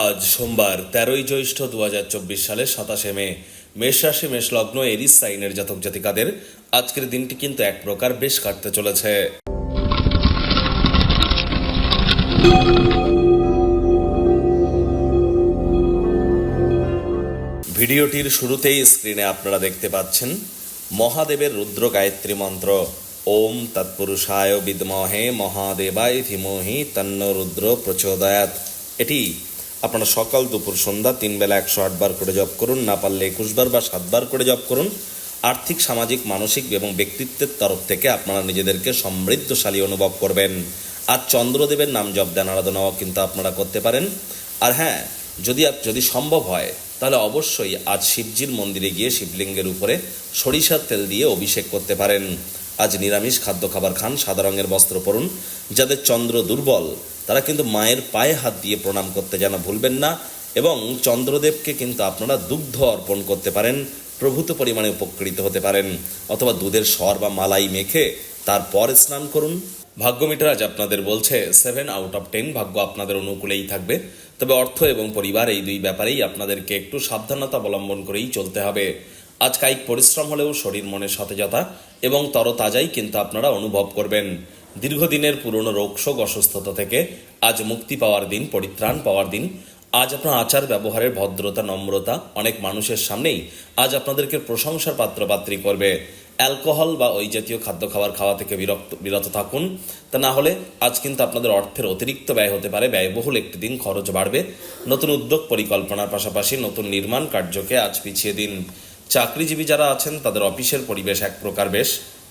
আজ সোমবার তেরোই জ্যৈষ্ঠ দু হাজার চব্বিশ সালের সাতাশে মে। মেষ রাশি, মেষ লগ্ন, এরিস সাইনের জাতক জাতিকাদের আজকের দিনটি কিন্তু এক প্রকার বেশ কাটতে চলেছে। ভিডিওটির শুরুতেই স্ক্রিনে আপনারা দেখতে পাচ্ছেন মহাদেবের রুদ্র গায়ত্রী মন্ত্র। ওম তৎপুরুষায় বিদমহে মহাদেবায় ধীমহি তন্ন রুদ্র প্রচোদয়াত এটি আপনারা সকাল, দুপুর, সন্ধ্যা, তিন বেলা একশো আটবার করে জপ করুন। না পারলে একুশবার বা সাতবার করে জপ করুন। আর্থিক, সামাজিক, মানসিক এবং ব্যক্তিত্বের তরফ থেকে আপনারা নিজেদেরকে সমৃদ্ধশালী অনুভব করবেন। আর চন্দ্রদেবের নাম জপ, ধ্যান আরাধনাও কিন্তু আপনারা করতে পারেন। আর হ্যাঁ যদি যদি সম্ভব হয়, তাহলে অবশ্যই আজ শিবজির মন্দিরে গিয়ে শিবলিঙ্গের উপরে সরিষার তেল দিয়ে অভিষেক করতে পারেন। আজ নিরামিষ খাদ্য খাবার খান, সাদা রঙের বস্ত্র পরুন। যাদের চন্দ্র দুর্বল তারা কিন্তু মায়ের পায়ে হাত দিয়ে প্রণাম করতে যেন ভুলবেন না এবং চন্দ্রদেবকে কিন্তু আপনারা দুগ্ধ অর্পণ করতে পারেন, প্রভূত পরিমাণে উপকৃত হতে পারেন, অথবা দুধের স্বর বা মালাই মেখে তারপর স্নান করুন। ভাগ্য মিটার আজ আপনাদের বলছে সেভেন আউট অফ টেন ভাগ্য আপনাদের অনুকূলেই থাকবে। তবে অর্থ এবং পরিবার এই দুই ব্যাপারেই আপনাদেরকে একটু সাবধানতা অবলম্বন করেই চলতে হবে। আজ কায়িক পরিশ্রম হলেও শরীর মনে সতেজতা এবং তরতাজাই কিন্তু আপনারা অনুভব করবেন। দীর্ঘদিনের পুরনো রোগশোক অসুস্থতা থেকে আজ মুক্তি পাওয়ার দিন, পরিত্রাণ পাওয়ার দিন। আজ আপনার আচার ব্যবহারের ভদ্রতা, নম্রতা অনেক মানুষের সামনেই আজ আপনাদেরকে প্রশংসার পাত্রপাত্রী করবে। অ্যালকোহল বা ওই জাতীয় খাদ্য খাবার খাওয়া থেকে বিরক্ত, বিরত থাকুন। তা না হলে আজ কিন্তু আপনাদের অর্থের অতিরিক্ত ব্যয় হতে পারে। ব্যয়বহুল একটি দিন খরচ বাড়বে। নতুন উদ্যোগ পরিকল্পনার পাশাপাশি নতুন নির্মাণ কার্যকে আজ পিছিয়ে দিন। চাকরিজীবী যারা আছেন, তাদের অফিসের পরিবেশ এক প্রকার বেশ।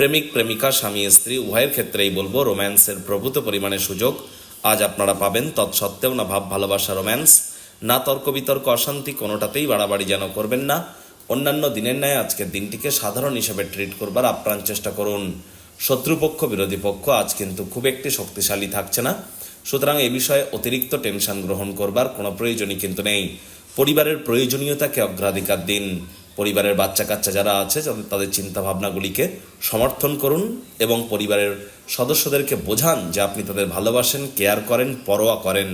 প্রেমিক, প্রেমিকা, স্বামী, স্ত্রী, উভয়ের ক্ষেত্রেই বলব রোম্যান্সের প্রভূত পরিমাণে সুযোগ। আজ আপনারা পাবেন তৎসত্ত্বেও না ভাব ভালোবাসা রোম্যান্স। না তর্ক বিতর্ক অশান্তি কোনোটাতেই বাড়াবাড়ি যেন করবেন না। অন্যান্য দিনের ন্যায় আজকের দিনটিকে সাধারণ হিসেবে ট্রিট করবার আপ্রাণ চেষ্টা করুন। শত্রুপক্ষ, বিরোধী পক্ষ আজ কিন্তু খুব একটি শক্তিশালী থাকছে না। সুতরাং এ বিষয়ে অতিরিক্ত টেনশন গ্রহণ করবার কোনো প্রয়োজনই কিন্তু নেই। পরিবারের প্রয়োজনীয়তাকে অগ্রাধিকার দিন। পরিবারের বাচ্চা কাচ্চা যারা আছে, তাদের চিন্তা ভাবনাগুলিকে সমর্থন করুন এবং পরিবারের সদস্যদেরকে বোঝান যে আপনি তাদের ভালোবাসেন কেয়ার করেন, পরোয়া করেন।